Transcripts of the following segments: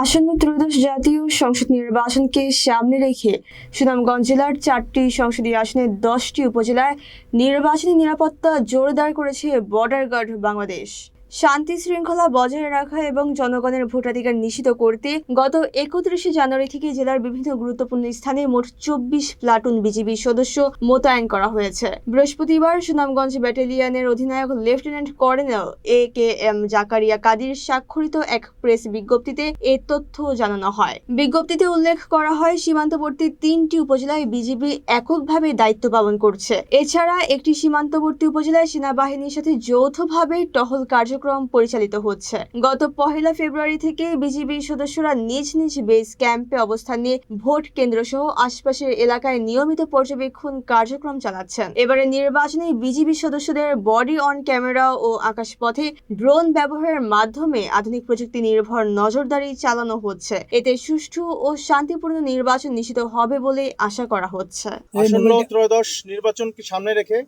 আসন্ন ত্রয়োদশ জাতীয় সংসদ নির্বাচনকে সামনে রেখে সুনামগঞ্জ জেলার চারটি সংসদীয় আসনের দশটি উপজেলায় নির্বাচনী নিরাপত্তা জোরদার করেছে বর্ডার গার্ড বাংলাদেশ। শান্তি শৃঙ্খলা বজায় রাখা এবং জনগণের ভোটাধিকার নিশ্চিত করতে গত একত্রিশে জানুয়ারি থেকে জেলার বিভিন্ন গুরুত্বপূর্ণ স্থানে মোট চব্বিশ প্লাটুন বিজিবি সদস্য মোতায়েন করা হয়েছে। বৃহস্পতিবার সুনামগঞ্জ ব্যাটালিয়নের অধিনায়ক lieutenant colonel A K M Zakaria Kadir স্বাক্ষরিত এক প্রেস বিজ্ঞপ্তিতে এ তথ্য জানানো হয়। বিজ্ঞপ্তিতে উল্লেখ করা হয়, সীমান্তবর্তী তিনটি উপজেলায় বিজিবি এককভাবে দায়িত্ব পালন করছে। এছাড়া একটি সীমান্তবর্তী উপজেলায় সেনাবাহিনীর সাথে যৌথভাবে টহল কার্যক্রম পরিচালিত হচ্ছে। গত পহেলা ফেব্রুয়ারি থেকে বিজিবি সদস্যরা নিজ নিজ বেস ক্যাম্পে অবস্থান নিয়ে ভোট কেন্দ্র সহ আশপাশের এলাকায় নিয়মিত পর্যবেক্ষণ কার্যক্রম চালাচ্ছেন। এবারে নির্বাচনে বিজিবি সদস্যদের বডি অন ক্যামেরা ও আকাশপথে ড্রোন ব্যবহারের মাধ্যমে আধুনিক প্রযুক্তি নির্ভর নজরদারি চালানো হচ্ছে। এতে সুষ্ঠু ও শান্তিপূর্ণ নির্বাচন নিশ্চিত হবে বলে আশা করা হচ্ছে। আসন্ন ত্রয়োদশ নির্বাচনকে সামনে রেখে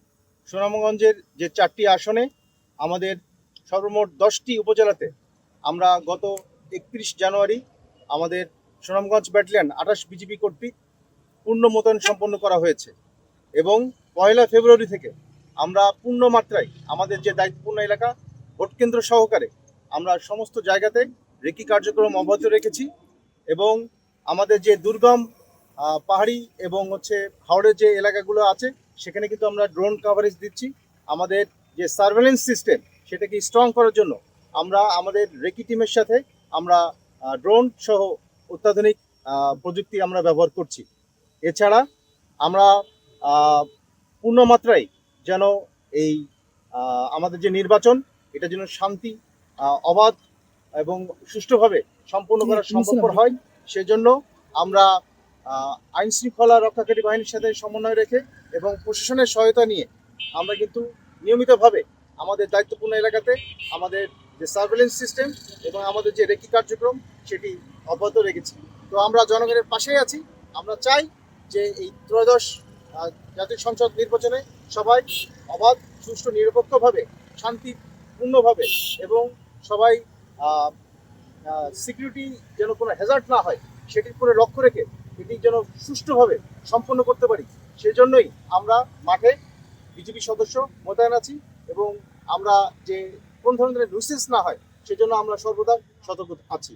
সুনামগঞ্জের যে চারটি আসনে আমাদের সর্বমোট দশটি উপজেলাতে আমরা গত একত্রিশ জানুয়ারি আমাদের সুনামগঞ্জ ব্যাটালিয়ন আঠাশ বিজিবি কর্তৃক পূর্ণ মোতায়েন সম্পন্ন করা হয়েছে এবং পয়লা ফেব্রুয়ারি থেকে আমরা পূর্ণ মাত্রায় আমাদের যে দায়িত্বপূর্ণ এলাকা, ভোট কেন্দ্র সহকারে আমরা সমস্ত জায়গাতে রেকি কার্যক্রম অব্যাহত রেখেছি এবং আমাদের যে দুর্গম পাহাড়ি এবং হচ্ছে হাওড়ের যে এলাকাগুলো আছে, সেখানে কিন্তু আমরা ড্রোন কাভারেজ দিচ্ছি। আমাদের যে সার্ভেলেন্স সিস্টেম সেটাকে স্ট্রং করার জন্য আমরা আমাদের রেকি টিমের সাথে আমরা ড্রোন সহ অত্যাধুনিক প্রযুক্তি আমরা ব্যবহার করছি। এছাড়া আমরা পূর্ণমাত্রায় যেন এই আমাদের যে নির্বাচন এটা যেন শান্তি অবাধ এবং সুষ্ঠুভাবে সম্পূর্ণ করা সম্ভবপর হয় সেজন্য আমরা আইন শৃঙ্খলা রক্ষাকারী বাহিনীর সাথে সমন্বয় রেখে এবং প্রশাসনের সহায়তা নিয়ে আমরা কিন্তু নিয়মিতভাবে আমাদের দায়িত্বপূর্ণ এলাকাতে আমাদের যে সার্ভেলেন্স সিস্টেম এবং আমাদের যে রেকি কার্যক্রম, সেটি অব্যাহত রেখেছি। তো আমরা জনগণের পাশেই আছি। আমরা চাই যে এই ত্রয়োদশ জাতীয় সংসদ নির্বাচনে সবাই অবাধ, সুষ্ঠু, নিরপেক্ষভাবে, শান্তিপূর্ণভাবে এবং সবাই সিকিউরিটি যেন কোনো হ্যাজার্ড না হয় সেটির উপরে লক্ষ্য রেখে এটি যেন সুষ্ঠুভাবে সম্পন্ন করতে পারি। সেজন্যই আমরা মাঠে বিজেপি সদস্য মোতায়েন আছি। এবং আমরা যে কোন ধরনের লুসেস না হয় সেজন্য আমরা সর্বদা সতর্ক আছি।